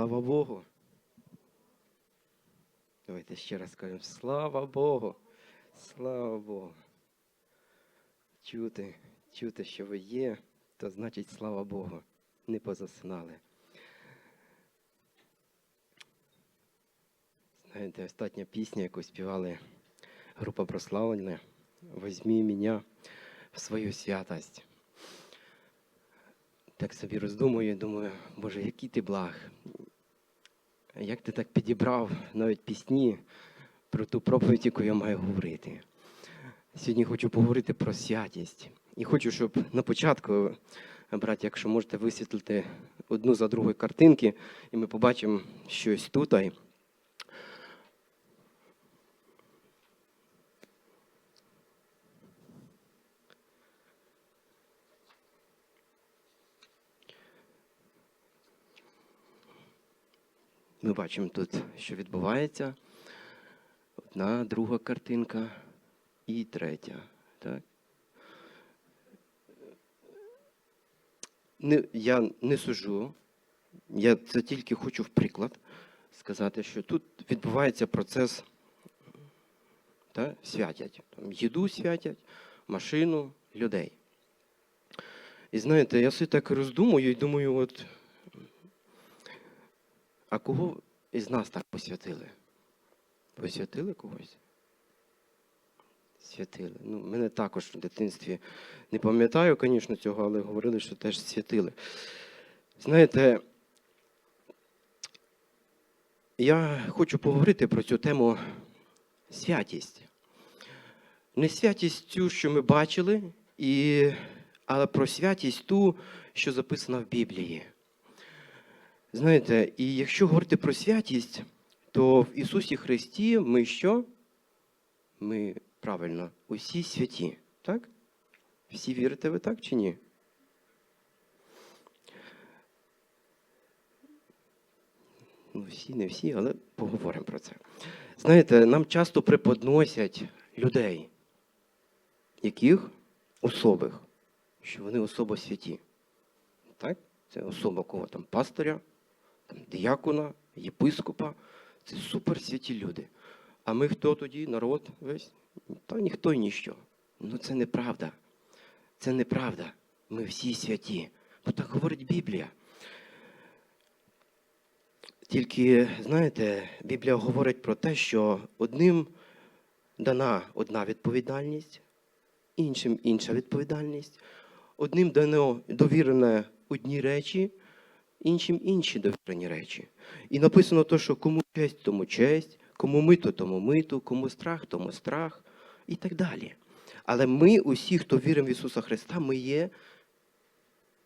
Слава Богу. Давайте ще раз скажемо слава Богу. Слава Богу. Чути, чути, що ви є, то значить слава Богу. Не позасинали. Знаєте, остання пісня, яку співали група прославлення Возьми мене в свою святость. Так собі роздумую, думаю, Боже, який ти благ. Як ти так підібрав навіть пісні про ту проповідь, яку я маю говорити. Сьогодні хочу поговорити про святість. І хочу, щоб на початку, браття, якщо можете висвітлити одну за другою картинки, і ми побачимо щось тут. Ми бачимо тут, що відбувається. Одна, друга картинка і третя. Так? Не, я не сужу. Я це тільки хочу в приклад сказати, що тут відбувається процес та, святять. Там, їду святять, машину, людей. І знаєте, я собі так роздумую і думаю, от а кого із нас так посвятили? Посвятили когось? Святили. Ну, мене також в дитинстві не пам'ятаю, звісно, цього, але говорили, що теж святили. Знаєте, я хочу поговорити про цю тему святість. Не святість цю, що ми бачили, і, але про святість ту, що записана в Біблії. Знаєте, і якщо говорити про святість, то в Ісусі Христі ми що? Ми правильно, усі святі. Так? Всі вірите ви так чи ні? Ну, всі, не всі, але поговоримо про це. Знаєте, нам часто преподносять людей, яких особих, що вони особо святі. Так? Це особа кого там пастиря, діякона, єпископа. Це суперсвяті люди. А ми хто тоді? Народ весь? Та ніхто і ніщо. Ну це неправда. Це неправда. Ми всі святі. Бо так говорить Біблія. Тільки, знаєте, Біблія говорить про те, що одним дана одна відповідальність, іншим інша відповідальність, одним дано довірено одні речі, іншим інші довірені речі. І написано то, що кому честь, тому честь, кому мито, тому мито, кому страх, тому страх і так далі. Але ми, усі, хто віримо в Ісуса Христа, ми є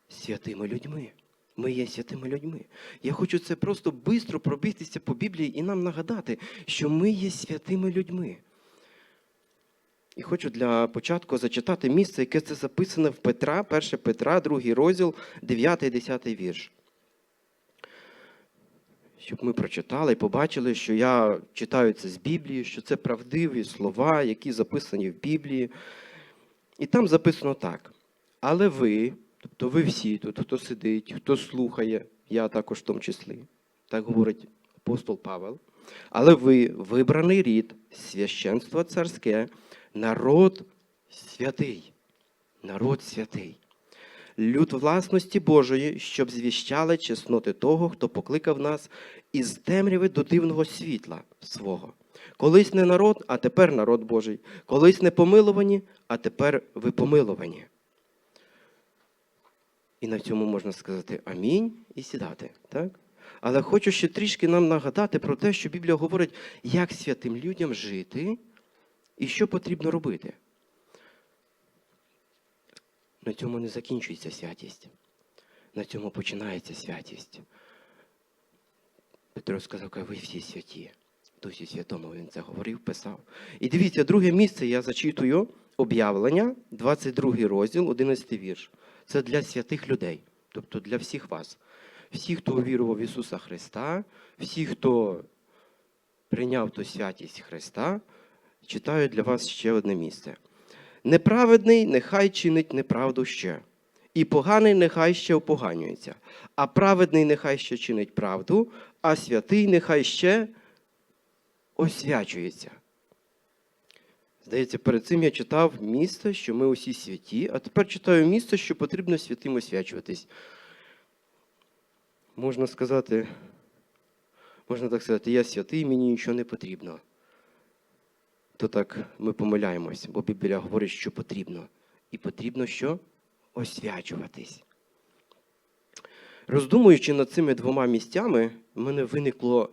святими людьми. Ми є святими людьми. Я хочу це просто швидко пробігтися по Біблії і нам нагадати, що ми є святими людьми. І хочу для початку зачитати місце, яке це записане в Петра, 1 Петра, 2 розділ, 9 і 10 вірш. Щоб ми прочитали і побачили, що я читаю це з Біблії, що це правдиві слова, які записані в Біблії. І там записано так. Але ви, тобто ви всі тут, хто сидить, хто слухає, я також в тому числі, так говорить апостол Павел. Але ви вибраний рід, священство царське, народ святий. Народ святий. Люд власності Божої, щоб звіщали чесноти того, хто покликав нас із темряви до дивного світла свого. Колись не народ, а тепер народ Божий. Колись не помилувані, а тепер ви помилувані. І на цьому можна сказати амінь і сідати. Так? Але хочу ще трішки нам нагадати про те, що Біблія говорить, як святим людям жити і що потрібно робити. На цьому не закінчується святість. На цьому починається святість. Петро сказав, «Ка ви всі святі. Досі святому він це говорив, писав. І дивіться, друге місце я зачитую об'явлення, 22 розділ, 11 вірш. Це для святих людей, тобто для всіх вас. Всі, хто увірував в Ісуса Христа, всі, хто прийняв ту святість Христа, читаю для вас ще одне місце. Неправедний нехай чинить неправду ще, І поганий нехай ще опоганюється, а праведний нехай ще чинить правду, а святий нехай ще освячується. Здається, перед цим я читав місце, що ми усі святі, а тепер читаю місце, що потрібно святим освячуватись. Можна сказати, можна так сказати, я святий, мені нічого не потрібно. То так ми помиляємось, бо Біблія говорить, що потрібно. І потрібно що? Освячуватись. Роздумуючи над цими двома місцями, в мене виникло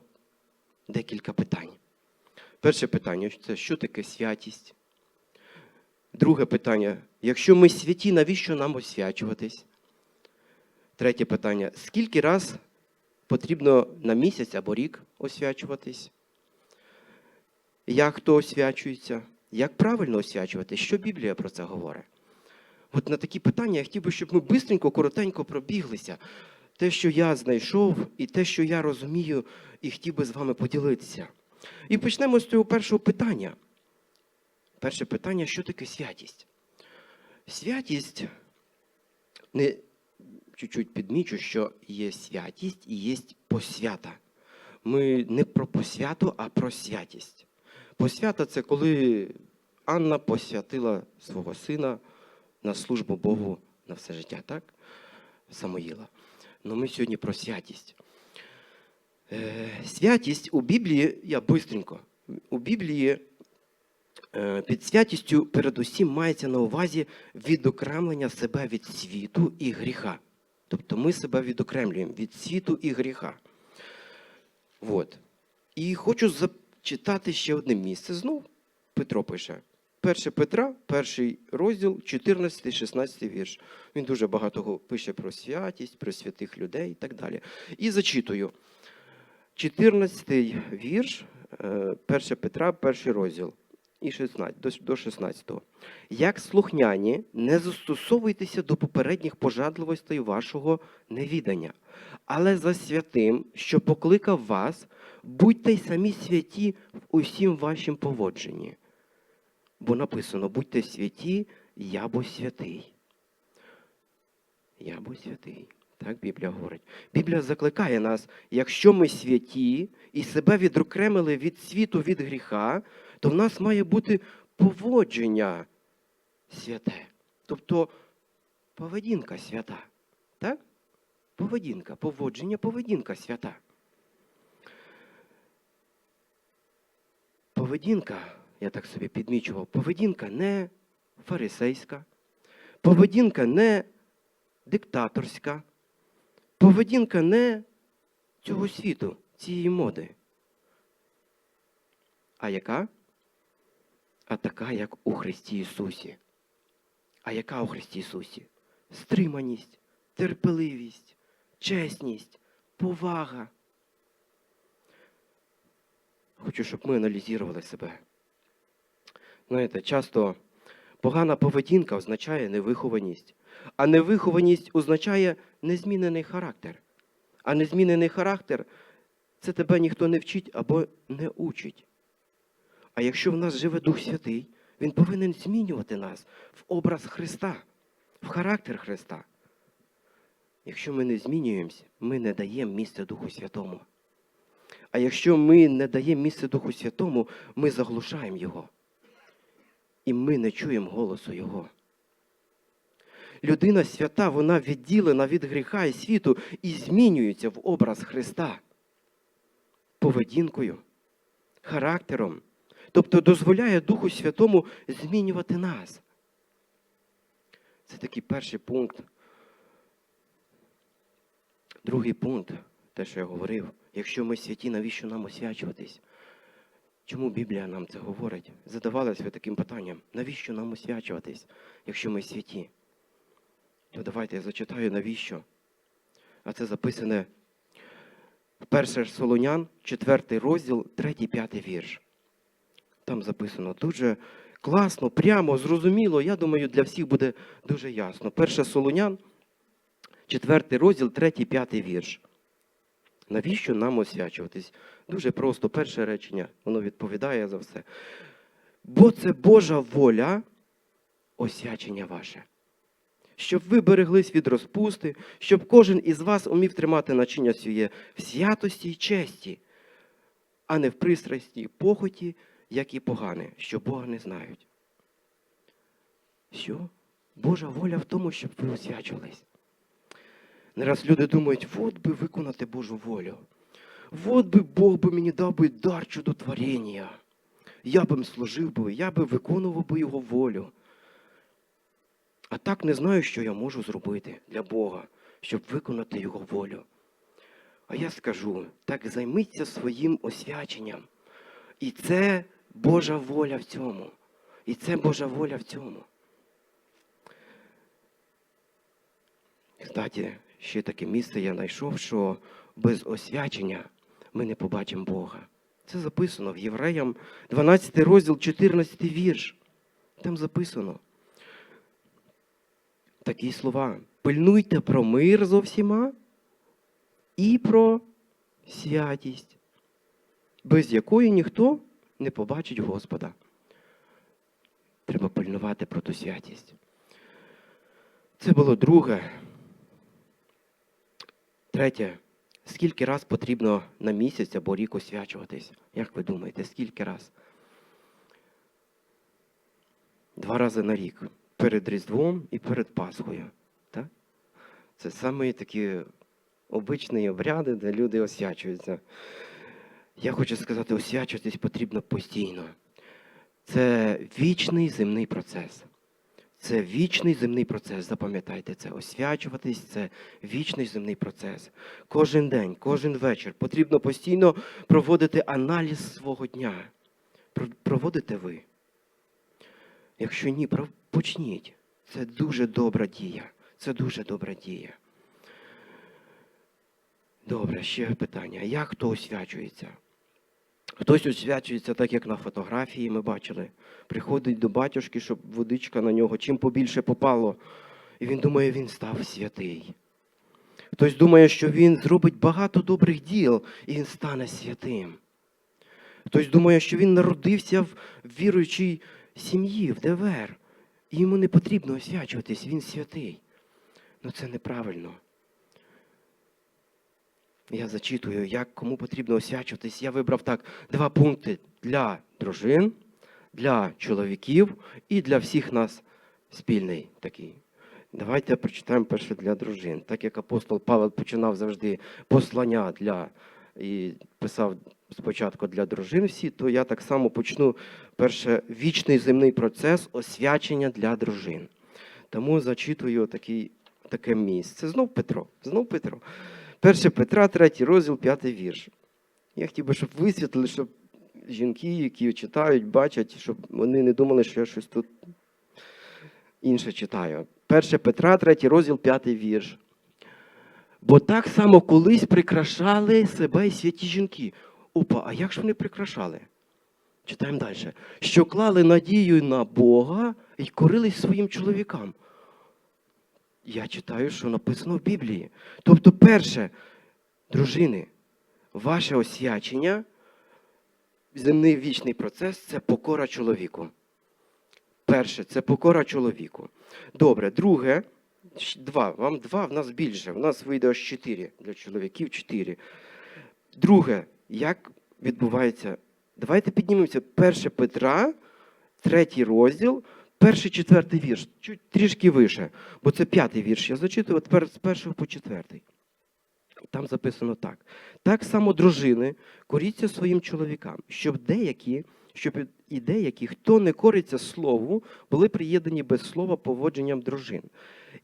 декілька питань. Перше питання це що таке святість? Друге питання: якщо ми святі, навіщо нам освячуватись? Третє питання: скільки раз потрібно на місяць або рік освячуватись? Як хто освячується? Як правильно освячуватись? Що Біблія про це говорить? От на такі питання я хотів би, щоб ми бистренько, коротенько пробіглися. Те, що я знайшов, і те, що я розумію, і хотів би з вами поділитися. І почнемо з цього першого питання. Перше питання, що таке святість? Святість, не чуть-чуть підмічу, що є святість і є посвята. Ми не про посвяту, а про святість. Посвята це коли Анна посвятила свого сина на службу Богу на все життя, так? Самоїла. Ну ми сьогодні про святість. Е, Святість у Біблії, я бистренько, у Біблії е, під святістю передусім мається на увазі відокремлення себе від світу і гріха. Тобто ми себе відокремлюємо від світу і гріха. От. І хочу зачитати ще одне місце. Знов Петро пише. 1 Петра, перший розділ, 14-16 вірш. Він дуже багато пише про святість, про святих людей і так далі. І зачитую. 14 вірш, 1 Петра, перший розділ і 16, до 16. Як слухняні, не застосовуйтеся до попередніх пожадливостей вашого невідання, але за святим, що покликав вас, будьте й самі святі в усім вашім поводженні. Бо написано: будьте святі, я бо святий. Я бо святий. Так Біблія говорить. Біблія закликає нас, якщо ми святі і себе відокремили від світу, від гріха, то в нас має бути поводження святе. Тобто поведінка свята. Так? Поведінка, поводження, поведінка свята. Поведінка, я так собі підмічував, поведінка не фарисейська, поведінка не диктаторська, поведінка не цього світу, цієї моди. А яка? А така, як у Христі Ісусі. А яка у Христі Ісусі? Стриманість, терпеливість, чесність, повага. Хочу, щоб ми аналізували себе. Знаєте, часто погана поведінка означає невихованість, а невихованість означає незмінений характер. А незмінений характер це тебе ніхто не вчить або не учить. А якщо в нас живе Дух Святий, Він повинен змінювати нас в образ Христа, в характер Христа. Якщо ми не змінюємося, ми не даємо місця Духу Святому. А якщо ми не даємо місце Духу Святому, ми заглушаємо Його. І ми не чуємо голосу Його. Людина свята, вона відділена від гріха і світу і змінюється в образ Христа поведінкою, характером. Тобто дозволяє Духу Святому змінювати нас. Це такий перший пункт. Другий пункт, те, що я говорив, якщо ми святі, навіщо нам освячуватись? Чому Біблія нам це говорить? Задавалися ви таким питанням, навіщо нам освячуватись, якщо ми святі? То давайте я зачитаю, навіщо. А це записане в 1 Солонян, 4 розділ, 3-5 вірш. Там записано дуже класно, прямо, зрозуміло. Я думаю, для всіх буде дуже ясно. 1 Солонян, 4 розділ, 3-5 вірш. Навіщо нам освячуватись? Дуже просто, перше речення, воно відповідає за все. Бо це Божа воля, освячення ваше. щоб ви береглись від розпусти, щоб кожен із вас умів тримати начиння своє в святості й честі, а не в пристрасті й похоті, як і погане, що Бога не знають. Що? Божа воля в тому, щоб ви освячувались. Не раз люди думають, от би виконати Божу волю. От би Бог би мені дав би дар чудотворення. Я б служив би, я би виконував би його волю. А так не знаю, що я можу зробити для Бога, щоб виконати Його волю. А я скажу, так займіться своїм освяченням. І це Божа воля в цьому. І це Божа воля в цьому. Кстати, ще таке місце я знайшов, що без освячення ми не побачимо Бога. Це записано в Євреям 12 розділ, 14 вірш. Там записано. Такі слова. Пильнуйте про мир зо всіма і про святість, без якої ніхто не побачить Господа. Треба пильнувати про ту святість. Це було друге. Третє. Скільки раз потрібно на місяць або рік освячуватись? Як ви думаєте, скільки раз? Два рази на рік. Перед Різдвом і перед Пасхою. Так? Це саме такі обичні обряди, де люди освячуються. Я хочу сказати, освячуватись потрібно постійно. Це вічний земний процес. Це вічний земний процес, запам'ятайте це. Освячуватись це вічний земний процес. Кожен день, кожен вечір потрібно постійно проводити аналіз свого дня. Проводите ви. Якщо ні, почніть. Це дуже добра дія. Це дуже добра дія. Добре, ще питання. Як хто освячується? Хтось освячується так, як на фотографії ми бачили. Приходить до батюшки, щоб водичка на нього чим побільше попало. І він думає, він став святий. Хтось думає, що він зробить багато добрих діл, і він стане святим. Хтось думає, що він народився в віруючій сім'ї, в ДВР. І йому не потрібно освячуватись, він святий. Ну це неправильно. Я зачитую, як кому потрібно освячуватись. Я вибрав так два пункти для дружин, для чоловіків і для всіх нас спільний такий. Давайте прочитаємо перше для дружин. Так як апостол Павел починав завжди послання для і писав спочатку для дружин всі, то я так само почну перше вічний земний процес освячення для дружин. Тому зачитую такий, таке місце. Знов Петро. Знов Петро. 1 Петра, 3 розділ, 5 вірш. Я хотів би, щоб висвітлили, щоб жінки, які читають, бачать, щоб вони не думали, що я щось тут інше читаю. 1 Петра, 3 розділ, 5 вірш. Бо так само колись прикрашали себе і святі жінки. Опа, а як ж вони прикрашали? Читаємо далі. Що клали надію на Бога і корились своїм чоловікам. Я читаю, що написано в Біблії. Тобто, перше, дружини, ваше освячення, земний вічний процес це покора чоловіку. Перше, це покора чоловіку. Добре, друге, два. Вам два, в нас більше. В нас вийде аж чотири. Для чоловіків чотири. Друге, як відбувається? Давайте піднімемося. Перше Петра, третій розділ, перший четвертий вірш. Чуть трішки вище, бо це п'ятий вірш. Я зачитую тепер з першого по четвертий. Там записано так. Так само дружини коріться своїм чоловікам, щоб деякі, щоб і деякі, хто не кориться слову, були приєднані без слова поводженням дружин.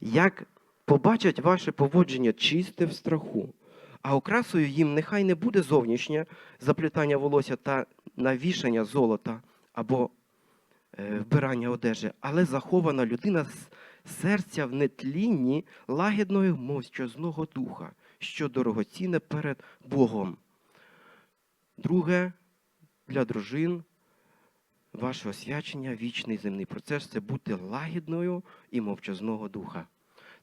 Як побачать ваше поводження чисте в страху, а окрасою їм нехай не буде зовнішнє заплітання волосся та навішання золота або вбирання одежі, але захована людина з серця в нетлінні лагідної мовчазного духа, що дорогоцінне перед Богом. Друге, для дружин ваше освячення, вічний земний процес це бути лагідною і мовчазного духа.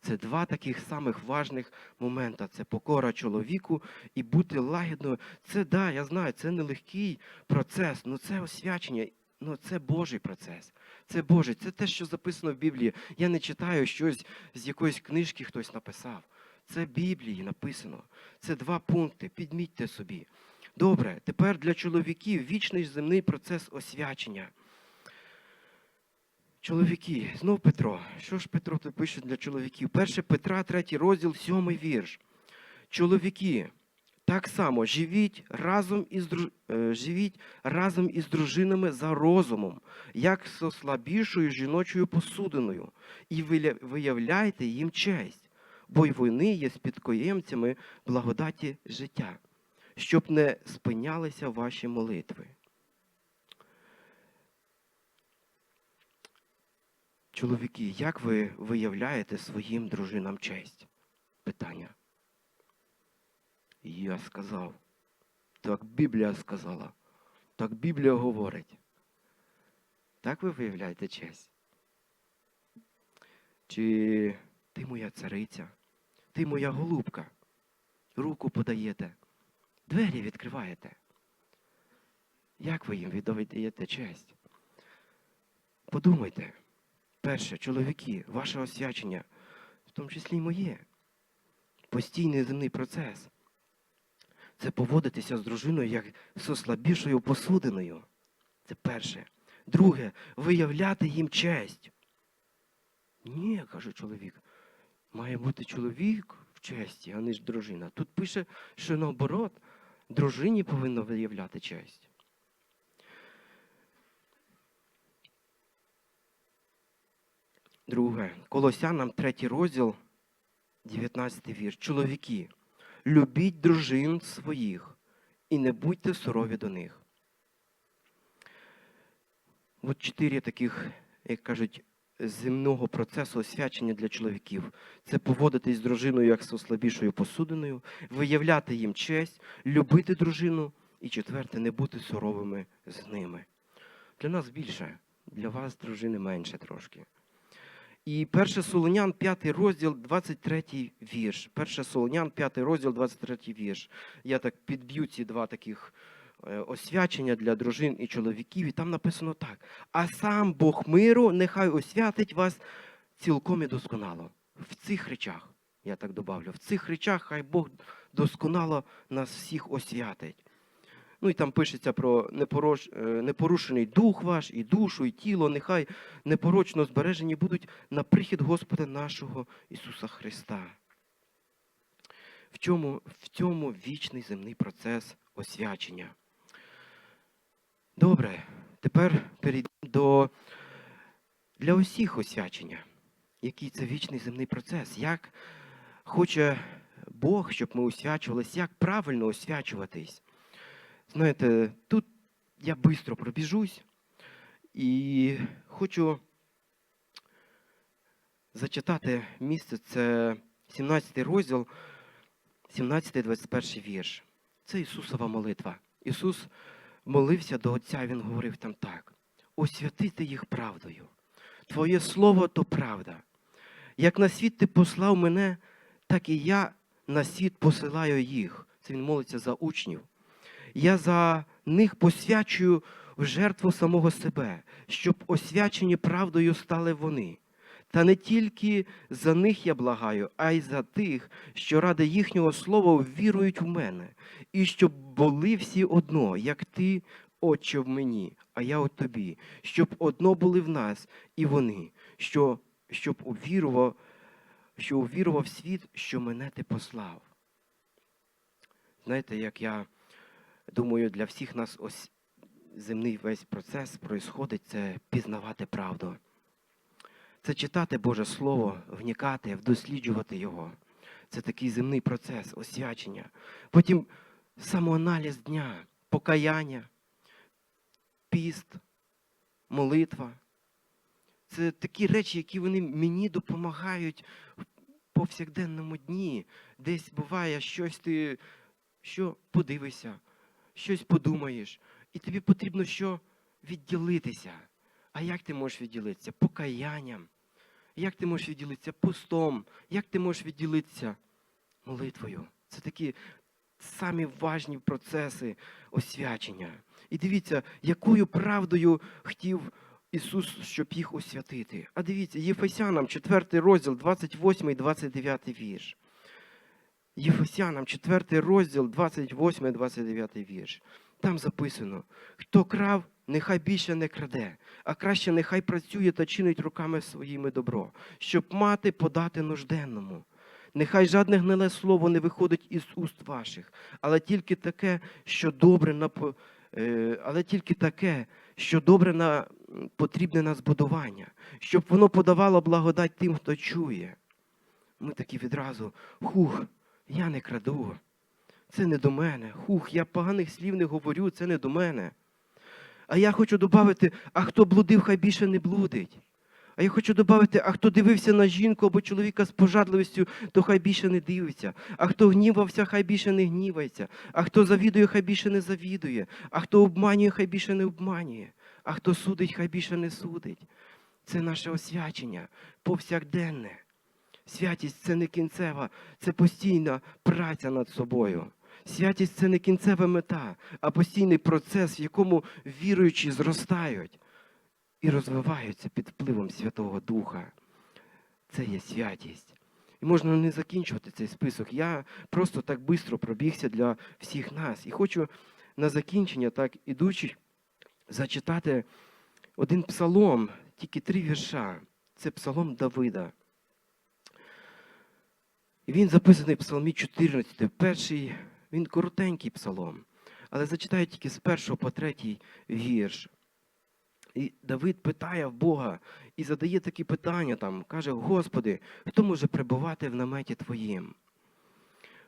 Це два таких самих важних момента. Це покора чоловіку і бути лагідною. Це да, я знаю, це нелегкий процес, але це освячення. Ну, це Божий процес. Це Божий, це те, що записано в Біблії. Я не читаю щось з якоїсь книжки хтось написав. Це Біблії написано. Це два пункти. Підмітьте собі. Добре, тепер для чоловіків вічний земний процес освячення. Чоловіки, знов Петро. Що ж Петро тут пише для чоловіків? 1 Петра, 3 розділ, 7 вірш. Чоловіки, так само живіть разом із, е, живіть разом із дружинами за розумом, як з слабішою жіночою посудиною, і виявляйте їм честь, бо й вони є спідкоємцями благодаті життя, щоб не спинялися ваші молитви. Чоловіки, як ви виявляєте своїм дружинам честь? Питання. Я сказав. Так Біблія сказала. Так Біблія говорить. Так ви виявляєте честь? Чи ти моя цариця? Ти моя голубка? Руку подаєте, двері відкриваєте. Як ви їм віддаєте честь? Подумайте. Перше, чоловіки, ваше освячення, в тому числі й моє, постійний земний процес. Це поводитися з дружиною як з ослабішою посудиною. Це перше. Друге, виявляти їм честь. Ні, каже чоловік, має бути чоловік в честі, а не ж дружина. Тут пише, що наоборот, дружині повинно виявляти честь. Друге, Колосянам, третій розділ, 19 вірш. Чоловіки, любіть дружин своїх і не будьте сурові до них. От чотири таких, як кажуть, земного процесу освячення для чоловіків. Це поводитись з дружиною як з слабішою посудиною, виявляти їм честь, любити дружину і четверте, не бути суровими з ними. Для нас більше, для вас, дружини, менше трошки. І 1 Солонян, 5 розділ, 23 вірш. 1 Солонян, 5 розділ, 23 вірш. Я так підб'ю ці два таких е, освячення для дружин і чоловіків, і там написано так. А сам Бог миру нехай освятить вас цілком і досконало. В цих речах, я так добавлю, в цих речах хай Бог досконало нас всіх освятить. Ну і там пишеться про непорош... е, непорушений дух ваш, і душу, і тіло, нехай непорочно збережені будуть на прихід Господа нашого Ісуса Христа. В чому, в цьому вічний земний процес освячення. Добре, тепер перейдемо до для усіх освячення. Який це вічний земний процес? Як хоче Бог, щоб ми освячувалися, як правильно освячуватись? Знаєте, тут я швидко пробіжусь і хочу зачитати місце, це 17 розділ, 17-21 вірш. Це Ісусова молитва. Ісус молився до Отця, Він говорив там так: освятити їх правдою. Твоє слово то правда. Як на світ ти послав мене, так і я на світ посилаю їх. Це він молиться за учнів. Я за них посвячую в жертву самого себе, щоб освячені правдою стали вони. Та не тільки за них я благаю, а й за тих, що ради їхнього слова вірують в мене, і щоб були всі одно, як ти, Отче, в мені, а я у тобі, щоб одно були в нас і вони, що, щоб увірував, що увірував світ, що мене ти послав. Знаєте, як я думаю, для всіх нас ось земний весь процес происходить, це пізнавати правду. Це читати Боже Слово, вникати, досліджувати його. Це такий земний процес освячення. Потім самоаналіз дня, покаяння, піст, молитва. Це такі речі, які вони мені допомагають в повсякденному дні. Десь буває щось ти що подивишся, щось подумаєш, і тобі потрібно що відділитися. А як ти можеш відділитися? Покаянням. Як ти можеш відділитися постом? Як ти можеш відділитися молитвою? Це такі самі важні процеси освячення. І дивіться, якою правдою хотів Ісус, щоб їх освятити. А дивіться, Єфесянам 4 розділ, 28 і 29 вірш. Єфесянам 4 розділ, 28, 29 вірш. Там записано: хто крав, нехай більше не краде, а краще нехай працює та чинить руками своїми добро, щоб мати подати нужденному. Нехай жадне гниле слово не виходить із уст ваших, але тільки таке, що добре на е, але тільки таке, що добре на потрібне на збудування, щоб воно подавало благодать тим, хто чує. Ми такі відразу, хух, я не краду. Це не до мене. Хух, я поганих слів не говорю, це не до мене. А я хочу додати, а хто блудив, хай більше не блудить. А я хочу додати, а хто дивився на жінку або чоловіка з пожадливістю, то хай більше не дивиться. А хто гнівався, хай більше не гнівається. А хто завідує, хай більше не завідує. А хто обманює, хай більше не обманює. А хто судить, хай більше не судить. Це наше освячення повсякденне. Святість це не кінцева, це постійна праця над собою. Святість це не кінцева мета, а постійний процес, в якому віруючі зростають і розвиваються під впливом Святого Духа. Це є святість. І можна не закінчувати цей список. Я просто так швидко пробігся для всіх нас. І хочу на закінчення, так ідучи, зачитати один псалом, тільки три вірша. Це псалом Давида. Він записаний в Псалмі 14, перший, він коротенький псалом, але зачитаю тільки з першого по третій вірш. І Давид питає в Бога і задає такі питання там, каже: Господи, хто може перебувати в наметі Твоїм?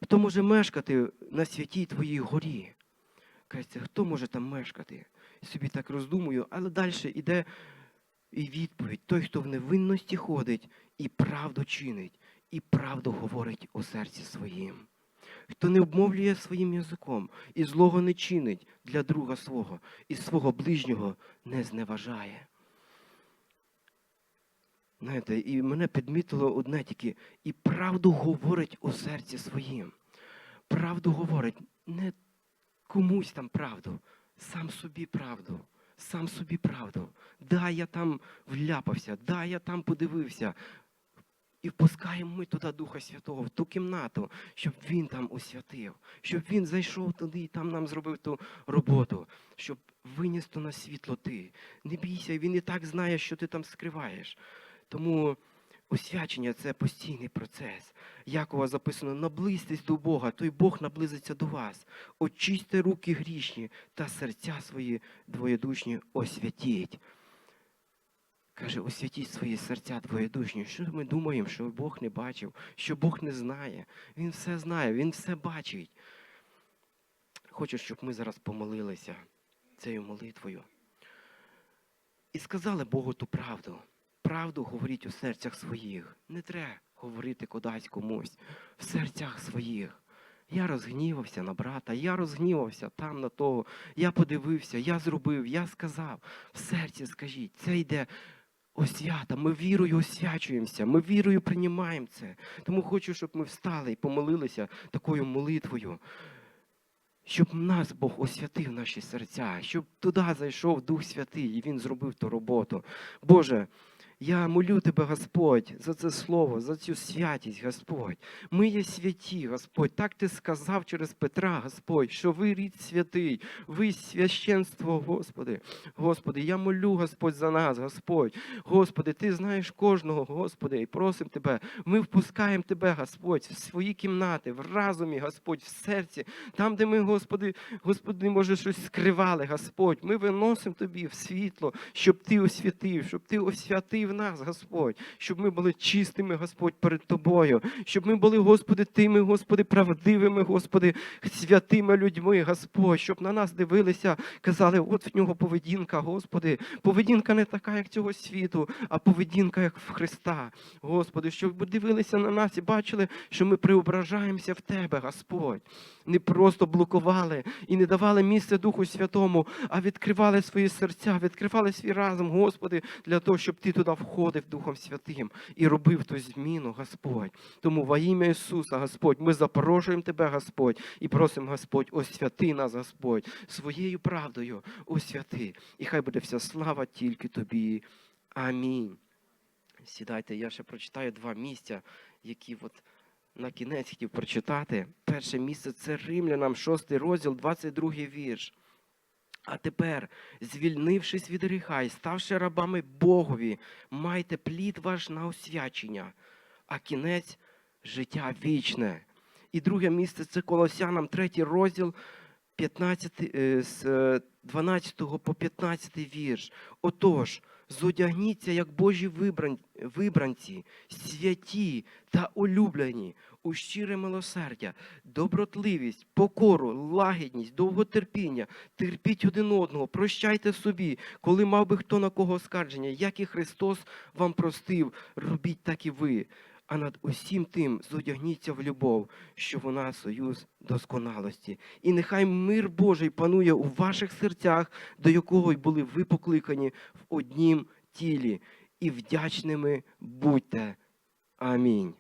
Хто може мешкати на святій Твоїй горі? Кажеться, хто може там мешкати? І собі так роздумую, але далі йде і відповідь: той, хто в невинності ходить і правду чинить, і правду говорить у серці своїм. Хто не обмовлює своїм язиком і злого не чинить для друга свого, і свого ближнього не зневажає. Знаєте, і мене підмітило одне тільки, і правду говорить у серці своїм. Правду говорить не комусь там правду, сам собі правду, сам собі правду. Да, я там вляпався, да, я там подивився. І впускаємо ми туди Духа Святого, в ту кімнату, щоб Він там освятив, щоб Він зайшов туди і там нам зробив ту роботу, щоб виніс то на світло ти. Не бійся, він і так знає, що ти там скриваєш. Тому освячення це постійний процес. Якова записано: наблизьтесь до Бога, той Бог наблизиться до вас. Очисьте руки грішні та серця свої двоєдушні освятіть. Каже, освятіть свої серця двоєдушні. Що ми думаємо, що Бог не бачив, що Бог не знає. Він все знає, Він все бачить. Хочу, щоб ми зараз помолилися цією молитвою. І сказали Богу ту правду. Правду говоріть у серцях своїх. Не треба говорити кудись комусь в серцях своїх. Я розгнівався на брата, я розгнівався там на того. Я подивився, я зробив, я сказав. В серці скажіть, це йде освята. Ми вірою освячуємося, ми вірою приймаємо це. Тому хочу, щоб ми встали і помолилися такою молитвою. Щоб нас Бог освятив наші серця, щоб туди зайшов Дух Святий і Він зробив ту роботу. Боже, я молю Тебе, Господь, за це слово, за цю святість, Господь. Ми є святі, Господь. Так Ти сказав через Петра, Господь, що ви рід святий, ви священство, Господи. Господи, я молю, Господь, за нас, Господь. Господи, Ти знаєш кожного, Господи, і просимо Тебе. Ми впускаємо Тебе, Господь, в свої кімнати, в разумі, Господь, в серці, там, де ми, Господи, Господи, може, щось скривали, Господь. Ми виносимо Тобі в світло, щоб Ти освятив, щоб Ти освятив нас, Господь, щоб ми були чистими, Господь, перед Тобою, щоб ми були, Господи, тими, Господи, правдивими, Господи, святими людьми, Господь, щоб на нас дивилися, казали, от в нього поведінка, Господи, поведінка не така, як цього світу, а поведінка, як в Христа, Господи, щоб дивилися на нас і бачили, що ми преображаємося в Тебе, Господь. Не просто блокували і не давали місце Духу Святому, а відкривали свої серця, відкривали свій разум, Господи, для того, щоб Ти туди входив Духом Святим і робив ту зміну, Господь. Тому во ім'я Ісуса, Господь, ми запрошуємо Тебе, Господь, і просимо, Господь, освяти нас, Господь, своєю правдою освяти. І хай буде вся слава тільки Тобі. Амінь. Сідайте, я ще прочитаю два місця, які от на кінець хотів прочитати. Перше місце це Римлянам, 6 розділ, 22 вірш. А тепер, звільнившись від гріха і ставши рабами Богові, майте плід ваш на освячення, а кінець життя вічне. І друге місце це Колосянам, третій розділ, 15, е, з е, 12 по 15 вірш. Отож, зодягніться, як Божі вибранці, святі та улюблені, у щире милосердя, добротливість, покору, лагідність, довготерпіння, терпіть один одного, прощайте собі, коли мав би хто на кого оскарження, як і Христос вам простив, робіть так і ви. А над усім тим зодягніться в любов, що вона союз досконалості. І нехай мир Божий панує у ваших серцях, до якого й були ви покликані в однім тілі, і вдячними будьте. Амінь.